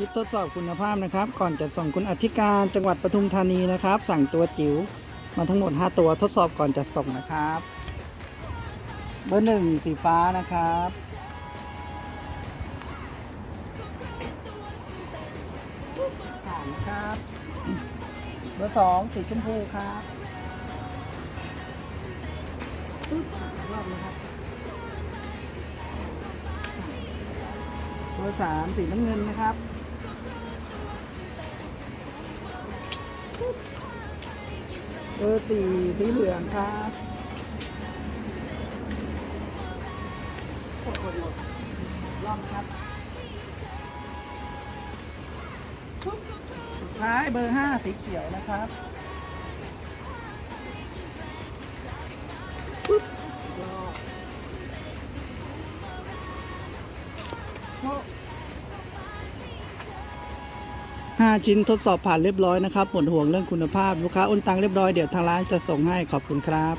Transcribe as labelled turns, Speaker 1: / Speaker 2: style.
Speaker 1: คิดทดสอบคุณภาพนะครับ ก่อนจะส่งคุณอธิการจังหวัดปทุมธานีนะครับ สั่งตัวจิ๋วมาทั้งหมด 5 ตัวทดสอบก่อนจะส่งนะครับ เบอร์หนึ่งสีฟ้านะครับ ผ่านนะครับ เบอร์สองสีชมพูครับปึ๊บรอบนี้ครับเบอร์สามสีน้ำเงินนะครับ เบอร์สี่สีเหลืองครับโอ้โหรอบครับสุดท้ายเบอร์ห้าสีเขียวนะครับปุ๊บรอบโอ้ 5 ชิ้นทดสอบผ่านเรียบร้อยนะครับหมดห่วงเรื่องคุณภาพลูกค้าโอนตังเรียบร้อยเดี๋ยวทางร้านจะส่งให้ขอบคุณครับ